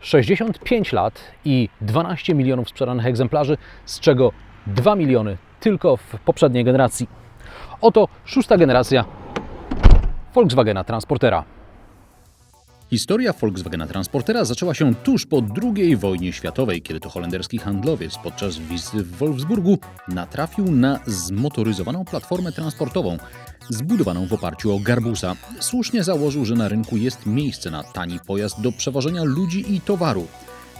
65 lat i 12 milionów sprzedanych egzemplarzy, z czego 2 miliony tylko w poprzedniej generacji. Oto szósta generacja Volkswagena Transportera. Historia Volkswagena Transportera zaczęła się tuż po II wojnie światowej, kiedy to holenderski handlowiec podczas wizyty w Wolfsburgu natrafił na zmotoryzowaną platformę transportową zbudowaną w oparciu o garbusa. Słusznie założył, że na rynku jest miejsce na tani pojazd do przewożenia ludzi i towaru.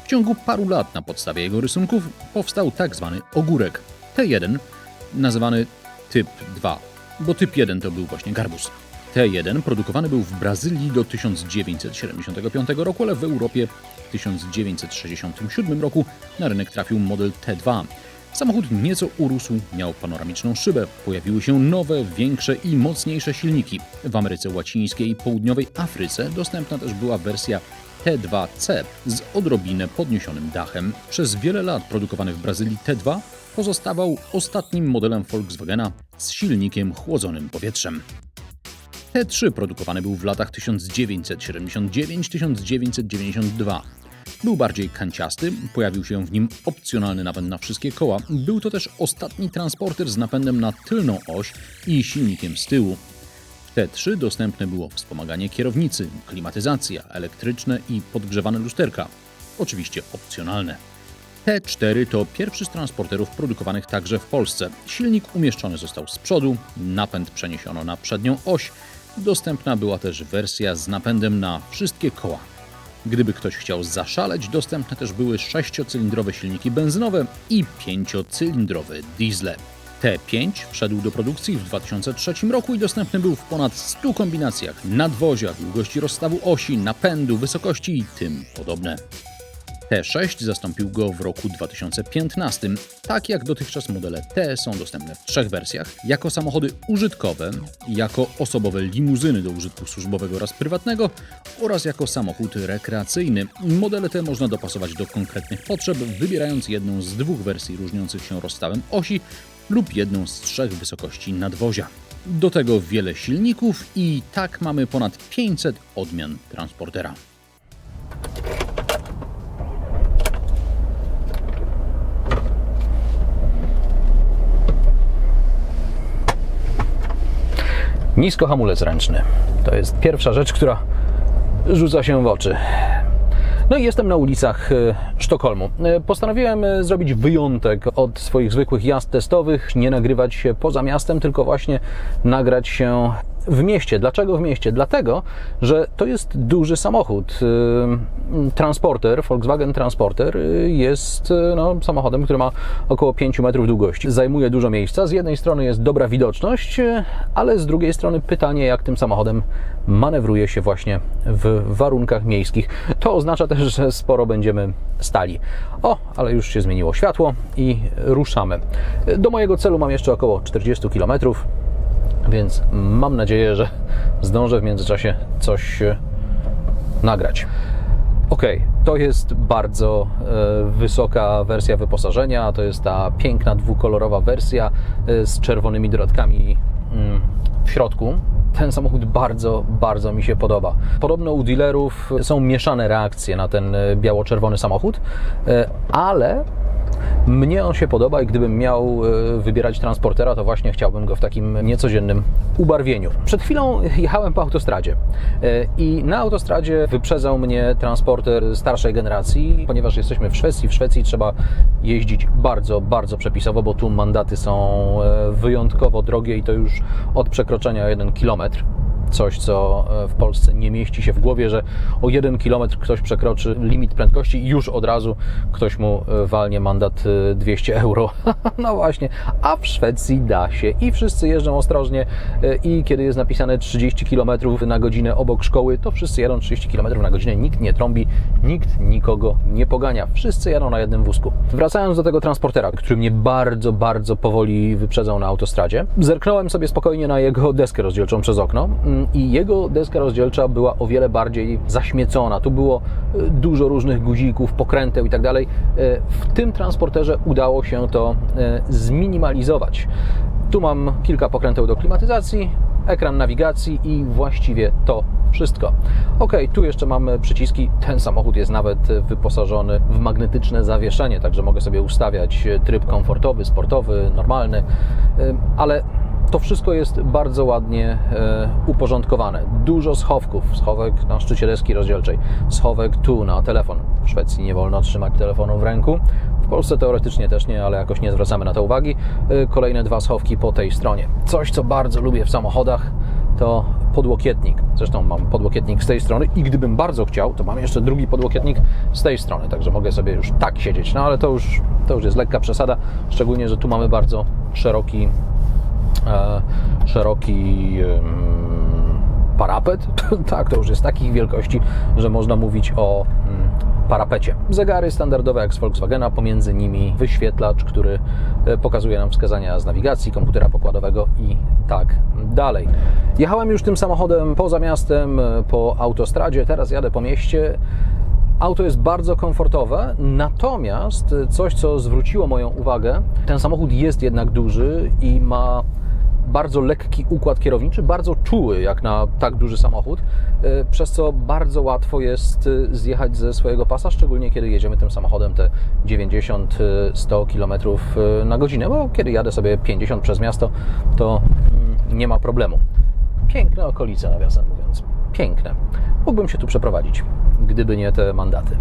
W ciągu paru lat na podstawie jego rysunków powstał tak zwany ogórek T1, nazywany typ 2, bo typ 1 to był właśnie garbus. T1 produkowany był w Brazylii do 1975 roku, ale w Europie w 1967 roku na rynek trafił model T2. Samochód nieco urósł, miał panoramiczną szybę, pojawiły się nowe, większe i mocniejsze silniki. W Ameryce Łacińskiej i Południowej Afryce dostępna też była wersja T2C z odrobinę podniesionym dachem. Przez wiele lat produkowany w Brazylii T2 pozostawał ostatnim modelem Volkswagena z silnikiem chłodzonym powietrzem. T3 produkowany był w latach 1979-1992. Był bardziej kanciasty, pojawił się w nim opcjonalny napęd na wszystkie koła. Był to też ostatni transporter z napędem na tylną oś i silnikiem z tyłu. W T3 dostępne było wspomaganie kierownicy, klimatyzacja, elektryczne i podgrzewane lusterka. Oczywiście opcjonalne. T4 to pierwszy z transporterów produkowanych także w Polsce. Silnik umieszczony został z przodu, napęd przeniesiono na przednią oś. Dostępna była też wersja z napędem na wszystkie koła. Gdyby ktoś chciał zaszaleć, dostępne też były sześciocylindrowe silniki benzynowe i pięciocylindrowe diesle. T5 wszedł do produkcji w 2003 roku i dostępny był w ponad 100 kombinacjach nadwozia, długości rozstawu osi, napędu, wysokości i tym podobne. T6 zastąpił go w roku 2015. Tak jak dotychczas modele T są dostępne w trzech wersjach: jako samochody użytkowe, jako osobowe limuzyny do użytku służbowego oraz prywatnego oraz jako samochód rekreacyjny. Modele te można dopasować do konkretnych potrzeb, wybierając jedną z dwóch wersji różniących się rozstawem osi lub jedną z trzech wysokości nadwozia. Do tego wiele silników i tak mamy ponad 500 odmian transportera. Nisko hamulec ręczny. To jest pierwsza rzecz, która rzuca się w oczy. No i jestem na ulicach e, Sztokholmu. E, Postanowiłem e, zrobić wyjątek od swoich zwykłych jazd testowych, nie nagrywać się poza miastem, tylko właśnie nagrać się w mieście. Dlaczego w mieście? Dlatego, że to jest duży samochód. Transporter, Volkswagen Transporter yy, jest yy, no, samochodem, który ma około 5 metrów długości. Zajmuje dużo miejsca. Z jednej strony jest dobra widoczność, yy, ale z drugiej strony pytanie, jak tym samochodem manewruje się właśnie w warunkach miejskich. To oznacza też, że sporo będziemy stali. O, ale już się zmieniło światło i ruszamy. Do mojego celu mam jeszcze około 40 kilometrów więc mam nadzieję, że zdążę w międzyczasie coś e, nagrać. Ok, to jest bardzo e, wysoka wersja wyposażenia. To jest ta piękna dwukolorowa wersja e, z czerwonymi dodatkami mm, w środku. Ten samochód bardzo, bardzo mi się podoba. Podobno u dealerów są mieszane reakcje na ten biało-czerwony samochód, ale mnie on się podoba i gdybym miał e, wybierać transportera, to właśnie chciałbym go w takim niecodziennym ubarwieniu. Przed chwilą jechałem po autostradzie e, i na autostradzie wyprzedzał mnie transporter starszej generacji, ponieważ jesteśmy w Szwecji. W Szwecji trzeba jeździć bardzo, bardzo przepisowo, bo tu mandaty są e, wyjątkowo drogie i to już od przekroczenia 1 km coś, co e, w Polsce nie mieści się w głowie, że o 1 km ktoś przekroczy limit prędkości i już od razu ktoś mu e, walnie mandat e, 200 euro. No właśnie, a w Szwecji da się i wszyscy jeżdżą ostrożnie e, i kiedy jest napisane 30 km na godzinę obok szkoły, to wszyscy jadą 30 km na godzinę, nikt nie trąbi, nikt nikogo nie pogania, wszyscy jadą na jednym wózku. Wracając do tego transportera, który mnie bardzo, bardzo powoli wyprzedzał na autostradzie, zerknąłem sobie spokojnie na jego deskę rozdzielczą przez okno mm, i jego deska rozdzielcza była o wiele bardziej zaśmiecona. Tu było e, dużo różnych guzików, pokręteł i tak dalej. E, W tym transporterze udało się to e, zminimalizować. Tu mam kilka pokręteł do klimatyzacji, ekran nawigacji i właściwie to wszystko. Ok, tu jeszcze mamy przyciski. Ten samochód jest nawet wyposażony w magnetyczne zawieszenie, także mogę sobie ustawiać tryb komfortowy, sportowy, normalny, ale to wszystko jest bardzo ładnie e, uporządkowane. Dużo schowków, schowek na szczycie deski rozdzielczej, schowek tu na telefon. W Szwecji nie wolno trzymać telefonu w ręku. W Polsce teoretycznie też nie, ale jakoś nie zwracamy na to uwagi. E, Kolejne dwa schowki po tej stronie. Coś, co bardzo lubię w samochodach, to podłokietnik. Zresztą mam podłokietnik z tej strony i gdybym bardzo chciał, to mam jeszcze drugi podłokietnik z tej strony, także mogę sobie już tak siedzieć. No ale to już, to już jest lekka przesada, szczególnie, że tu mamy bardzo szeroki szeroki em, parapet. tak, to już jest takich wielkości, że można mówić o mm, parapecie. Zegary standardowe jak z Volkswagena, pomiędzy nimi wyświetlacz, który e, pokazuje nam wskazania z nawigacji, komputera pokładowego i tak dalej. Jechałem już tym samochodem poza miastem, e, po autostradzie, teraz jadę po mieście. Auto jest bardzo komfortowe, natomiast coś, co zwróciło moją uwagę, ten samochód jest jednak duży i ma bardzo lekki układ kierowniczy, bardzo czuły jak na tak duży samochód, y, przez co bardzo łatwo jest zjechać ze swojego pasa, szczególnie kiedy jedziemy tym samochodem te 90-100 km na godzinę, bo kiedy jadę sobie 50 przez miasto, to mm, nie ma problemu. Piękne okolice, nawiasem mówiąc. Piękne. Mógłbym się tu przeprowadzić, gdyby nie te mandaty.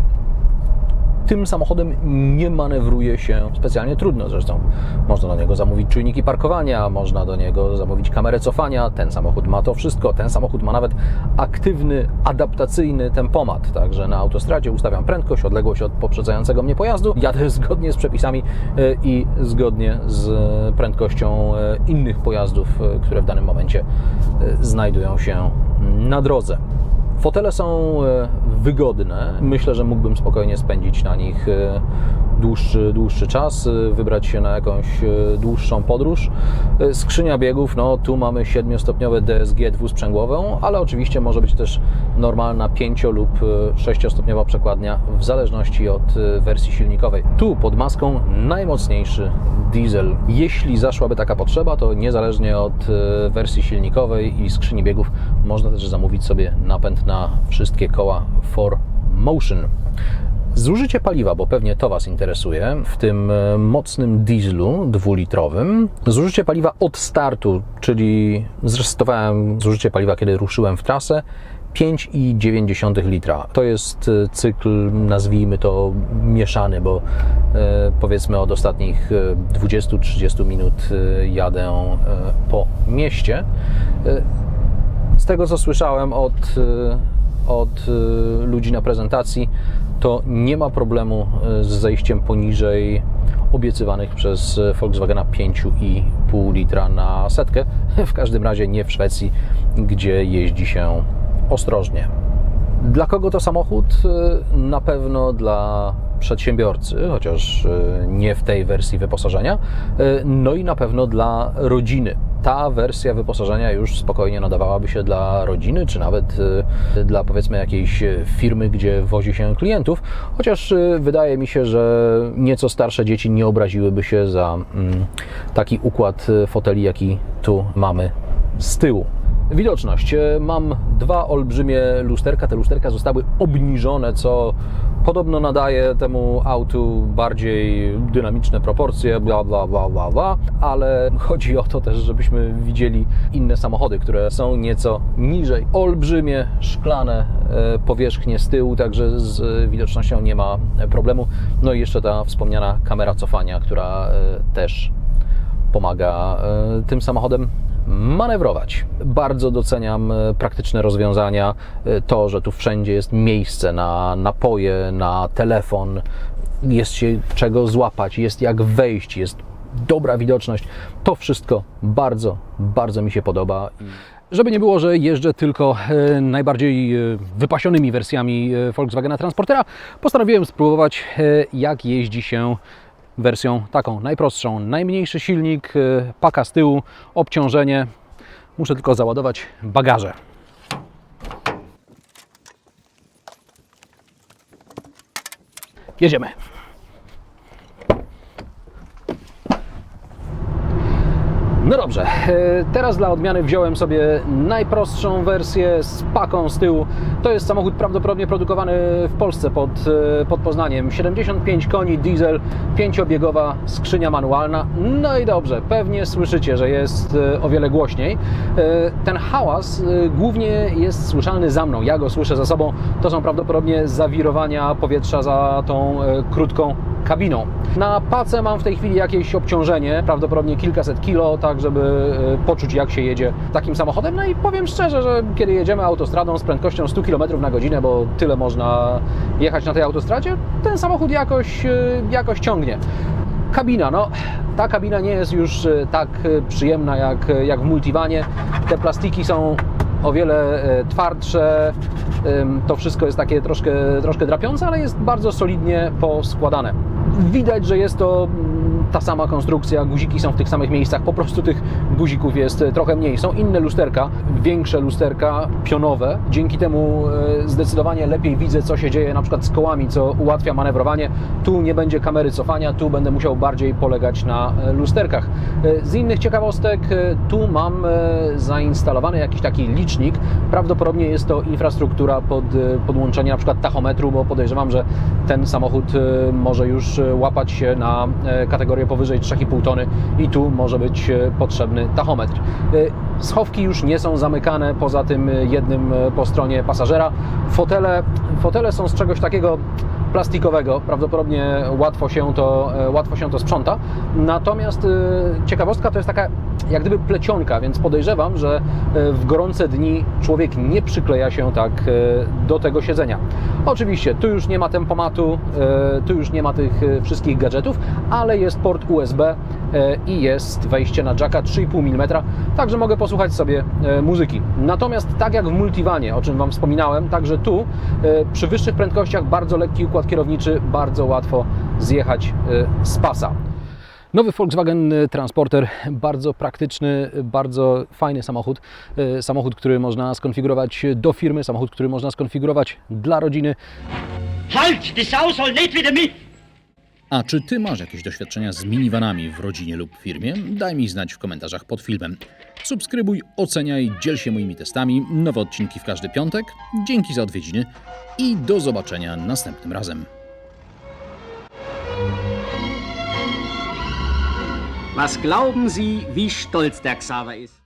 Tym samochodem nie manewruje się specjalnie trudno. Zresztą można do niego zamówić czujniki parkowania, można do niego zamówić kamerę cofania. Ten samochód ma to wszystko. Ten samochód ma nawet aktywny, adaptacyjny tempomat. Także na autostradzie ustawiam prędkość, odległość od poprzedzającego mnie pojazdu. Jadę zgodnie z przepisami e, i zgodnie z prędkością e, innych pojazdów, e, które w danym momencie znajdują się na drodze. Fotele są e, wygodne. Myślę, że mógłbym spokojnie spędzić na nich e, dłuższy, dłuższy czas, e, wybrać się na jakąś dłuższą podróż. Skrzynia biegów, no tu mamy 7-stopniowe DSG dwusprzęgłową, ale oczywiście może być też normalna 5 lub 6-stopniowa przekładnia w zależności od wersji silnikowej. Tu pod maską najmocniejszy diesel. Jeśli zaszłaby taka potrzeba, to niezależnie od wersji silnikowej i skrzyni biegów można też zamówić sobie napęd na wszystkie koła 4Motion. Zużycie paliwa, bo pewnie to Was interesuje, w tym e, mocnym dieslu dwulitrowym. Zużycie paliwa od startu, czyli zrestowałem zużycie paliwa, kiedy ruszyłem w trasę. 5,9 litra. To jest e, cykl, nazwijmy to mieszany, bo e, powiedzmy od ostatnich 20-30 minut jadę po mieście. Z tego co słyszałem od, od ludzi na prezentacji, to nie ma problemu z zejściem poniżej obiecywanych przez Volkswagena 5,5 litra na setkę. W każdym razie nie w Szwecji, gdzie jeździ się ostrożnie. Dla kogo to samochód? Na pewno dla przedsiębiorcy, chociaż nie w tej wersji wyposażenia, no i na pewno dla rodziny. Ta wersja wyposażenia już spokojnie nadawałaby się dla rodziny, czy nawet dla powiedzmy jakiejś firmy, gdzie wozi się klientów, chociaż wydaje mi się, że nieco starsze dzieci nie obraziłyby się za taki układ foteli, jaki tu mamy z tyłu. Widoczność. Mam dwa olbrzymie lusterka. Te lusterka zostały obniżone, co podobno nadaje temu autu bardziej dynamiczne proporcje, bla, bla, bla, bla, bla, ale chodzi o to też, żebyśmy widzieli inne samochody, które są nieco niżej. Olbrzymie, szklane powierzchnie z tyłu, także z widocznością nie ma problemu. No i jeszcze ta wspomniana kamera cofania, która też pomaga tym samochodem manewrować. Bardzo doceniam praktyczne rozwiązania, to, że tu wszędzie jest miejsce na napoje, na telefon, jest się czego złapać, jest jak wejść, jest dobra widoczność. To wszystko bardzo, bardzo mi się podoba. Żeby nie było, że jeżdżę tylko najbardziej wypasionymi wersjami Volkswagena Transportera, postanowiłem spróbować, jak jeździ się wersją taką najprostszą. Najmniejszy silnik, paka z tyłu, obciążenie. Muszę tylko załadować bagaże. Jedziemy. No dobrze, e, teraz dla odmiany wziąłem sobie najprostszą wersję z paką z tyłu. To jest samochód prawdopodobnie produkowany w Polsce pod, e, pod Poznaniem. 75 koni, diesel, pięciobiegowa skrzynia manualna. No i dobrze, pewnie słyszycie, że jest e, o wiele głośniej. Ten hałas głównie jest słyszalny za mną. Ja go słyszę za sobą. To są prawdopodobnie zawirowania powietrza za tą krótką kabiną. Na pace mam w tej chwili jakieś obciążenie, prawdopodobnie kilkaset kilo, tak żeby e, poczuć jak się jedzie takim samochodem. No i powiem szczerze, że kiedy jedziemy autostradą z prędkością 100 km na godzinę, bo tyle można jechać na tej autostradzie, ten samochód jakoś, e, jakoś ciągnie. Kabina, no ta kabina nie jest już e, tak przyjemna jak, jak w multivanie. Te plastiki są o wiele twardsze. To wszystko jest takie troszkę, troszkę drapiące, ale jest bardzo solidnie poskładane. Widać, że jest to ta sama konstrukcja, guziki są w tych samych miejscach, po prostu tych guzików jest e, trochę mniej. Są inne lusterka, większe lusterka pionowe. Dzięki temu e, zdecydowanie lepiej widzę, co się dzieje na przykład z kołami, co ułatwia manewrowanie. Tu nie będzie kamery cofania, tu będę musiał bardziej polegać na e, lusterkach. Z innych ciekawostek, tu mam zainstalowany jakiś taki licznik. Prawdopodobnie jest to infrastruktura pod podłączenie na przykład tachometru, bo podejrzewam, że ten samochód może już łapać się na e, kategorię powyżej 3,5 tony i tu może być e, potrzebny tachometr. E, Schowki już nie są zamykane poza tym e, jednym po stronie pasażera. Fotele, fotele są z czegoś takiego plastikowego, prawdopodobnie łatwo się to, e, łatwo się to sprząta. Natomiast e, ciekawostka to jest taka jak gdyby plecionka, więc podejrzewam, że e, w gorące dni człowiek nie przykleja się tak do tego siedzenia. Oczywiście tu już nie ma tempomatu, tu już nie ma tych wszystkich gadżetów, ale jest port USB i jest wejście na jacka 3,5 mm, także mogę posłuchać sobie muzyki. Natomiast tak jak w multivanie, o czym Wam wspominałem, także tu przy wyższych prędkościach bardzo lekki układ kierowniczy, bardzo łatwo zjechać e, z pasa. Nowy Volkswagen Transporter, bardzo praktyczny, bardzo fajny samochód. E, Samochód, który można skonfigurować do firmy, samochód, który można skonfigurować dla rodziny. Halt! Die Sau soll nicht wieder mit! A czy ty masz jakieś doświadczenia z minivanami w rodzinie lub firmie? Daj mi znać w komentarzach pod filmem. Subskrybuj, oceniaj, dziel się moimi testami. Nowe odcinki w każdy piątek. Dzięki za odwiedziny i do zobaczenia następnym razem. Was glauben Sie, wie stolz der Xaver ist?